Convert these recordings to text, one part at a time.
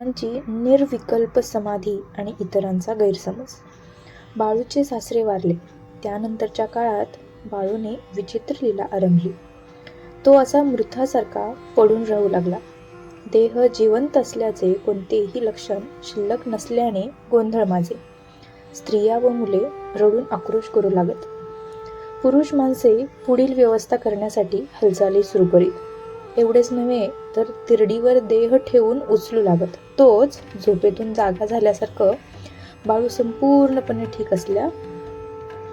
त्यांची निर्विकल्प समाधी आणि इतरांचा गैरसमज. बाळूचे सासरे वारले. त्यानंतरच्या काळात बाळूने विचित्र लीला आरंभली. तो असा मृतासारखा पडून राहू लागला. देह जिवंत असल्याचे कोणतेही लक्षण शिल्लक नसल्याने गोंधळ माजे स्त्रिया व मुले रडून आक्रोश करू लागत. पुरुष माणसे पुढील व्यवस्था करण्यासाठी हालचाली सुरू करीत. एवढेच नव्हे तर तिरडीवर देह ठेवून उचलू लागत. तोच झोपेतून जागा झाल्यासारखं बाळू संपूर्णपणे ठीक असल्या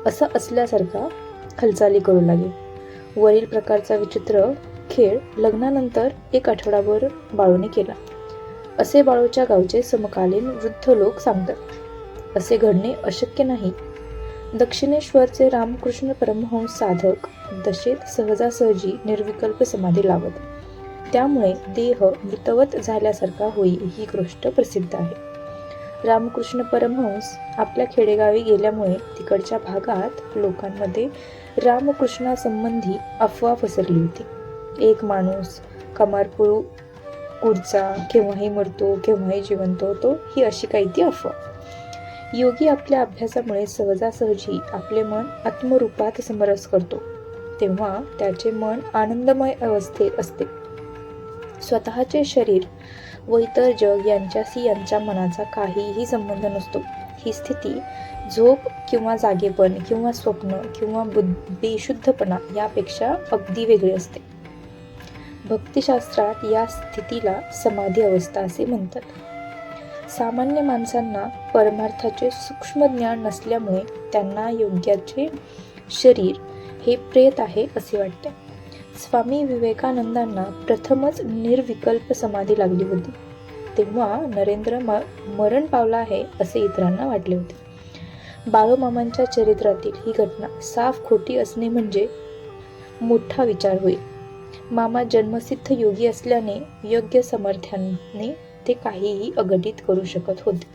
असं असल्यासारखा हालचाली करू लागे वरील प्रकारचा विचित्र खेळ लग्नानंतर एक आठवडाभर बाळूने केला. असे बाळूच्या गावचे समकालीन वृद्ध लोक सांगतात. असे घडणे अशक्य नाही दक्षिणेश्वरचे रामकृष्ण परमहंस साधक दशेत सहजासहजी निर्विकल्प समाधी लावत. त्यामुळे देह मृतवत झाल्यासारखा होई ही गोष्ट प्रसिद्ध आहे. रामकृष्ण परमहंस आपल्या खेडेगावी गेल्यामुळे तिकडच्या भागात लोकांमध्ये रामकृष्णासंबंधी अफवा पसरली होती. एक माणूस कमारपुरू उडचा केव्हाही मरतो केव्हाही जिवंत होतो ही अशी काही ती अफवा. योगी आपल्या अभ्यासामुळे सहजासहजी आपले मन आत्मरूपात समरस करतो. तेव्हा त्याचे मन आनंदमय अवस्थेत असते. स्वतःचे शरीर व इतर जग यांच्याशी यांच्या मनाचा काहीही संबंध नसतो. ही स्थिती झोप किंवा जागेपण किंवा स्वप्न किंवा बुद्ध बेशुद्धपणा यापेक्षा अगदी वेगळी असते. भक्तिशास्त्रात या स्थितीला समाधी अवस्था असे म्हणतात. सामान्य माणसांना परमार्थाचे सूक्ष्म ज्ञान नसल्यामुळे त्यांना योग्याचे शरीर हे प्रेत आहे असे वाटते. स्वामी विवेकानंदांना प्रथमच निर्विकल्प समाधी लागली होती. तेव्हा नरेंद्र म मरण पावला आहे असे इतरांना वाटले होते. बाळूमामांच्या चरित्रातील ही घटना साफ खोटी असणे म्हणजे मोठा विचार होईल. मामा जन्मसिद्ध योगी असल्याने योग्य समर्थ्याने ते काहीही अघटित करू शकत होते.